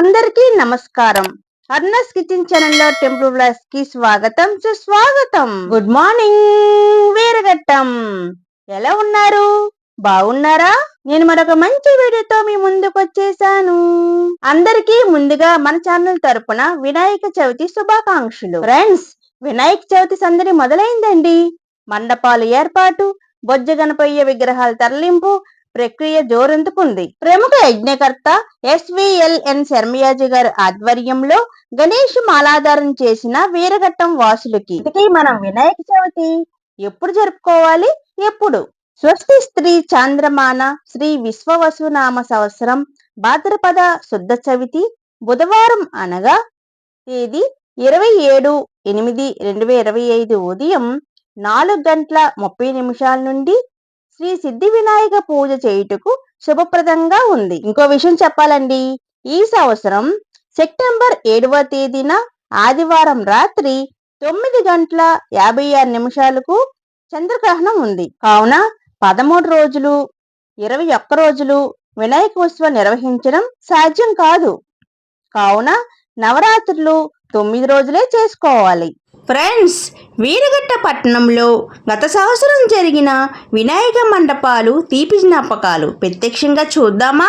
అందరికీ నమస్కారం. అర్నస్ కిచెన్ ఛానల్లో టెంపుల్ బ్లాస్కి స్వాగతం సుస్వాగతం. గుడ్ మార్నింగ్ వీరఘట్టం ఎలా ఉన్నారు? బాగున్నారా? నేను మరొక మంచి వీడియోతో మీ ముందుకు వచ్చేసాను. అందరికీ ముందుగా మన ఛానల్ తరపున వినాయక చవితి శుభాకాంక్షలు. ఫ్రెండ్స్ వినాయక చవితి సందడి మొదలైందండి. మండపాలు ఏర్పాటు బొజ్జ గణపయ్య విగ్రహాల తరలింపు ప్రక్రియ జోరందుకుంది? ప్రముఖ యజ్ఞకర్త ఎస్విఎల్ఎన్ శర్మయాజి గారి ఆధ్వర్యంలో గణేష్ మాలాధారం చేసిన వీరఘట్టం వాసులకి ఇంతకీ మనం వినాయక చవితి ఎప్పుడు జరుపుకోవాలి? ఎప్పుడు? స్వస్తి స్త్రీ చాంద్రమాన శ్రీ విశ్వవసునామ సంవత్సరం భాద్రపద శుద్ధ చవితి బుధవారం అనగా తేదీ ఇరవై ఏడు ఎనిమిది రెండు వేల ఇరవై ఐదు ఉదయం నాలుగు గంటల ముప్పై నిమిషాల నుండి శ్రీ సిద్ధి వినాయక పూజ చేయుటకు శుభప్రదంగా ఉంది. ఇంకో విషయం చెప్పాలండి. ఈ సంవత్సరం సెప్టెంబర్ ఏడవ తేదీన ఆదివారం రాత్రి తొమ్మిది గంటల యాభై ఆరు నిమిషాలకు చంద్రగ్రహణం ఉంది. కావున పదమూడు రోజులు ఇరవై ఒక్క రోజులు వినాయక ఉత్సవం నిర్వహించడం సాధ్యం కాదు. కావున నవరాత్రులు తొమ్మిది రోజులే చేసుకోవాలి. ఫ్రెండ్స్ వీరగట్ట పట్టణంలో గత సంవత్సరం జరిగిన వినాయక మండపాలు తీపి జ్ఞాపకాలు. ప్రత్యక్షంగా చూద్దామా?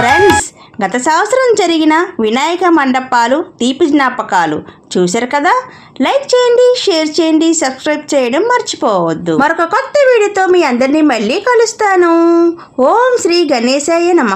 ఫ్రెండ్స్ గత సంవత్సరం జరిగిన వినాయక మండపాలు తీపి జ్ఞాపకాలు చూశారు కదా? లైక్ చేయండి షేర్ చేయండి సబ్స్క్రైబ్ చేయడం మర్చిపోవద్దు. మరొక కొత్త వీడియోతో మీ అందరినీ మళ్ళీ కలుస్తాను. ఓం శ్రీ గణేశాయ నమ.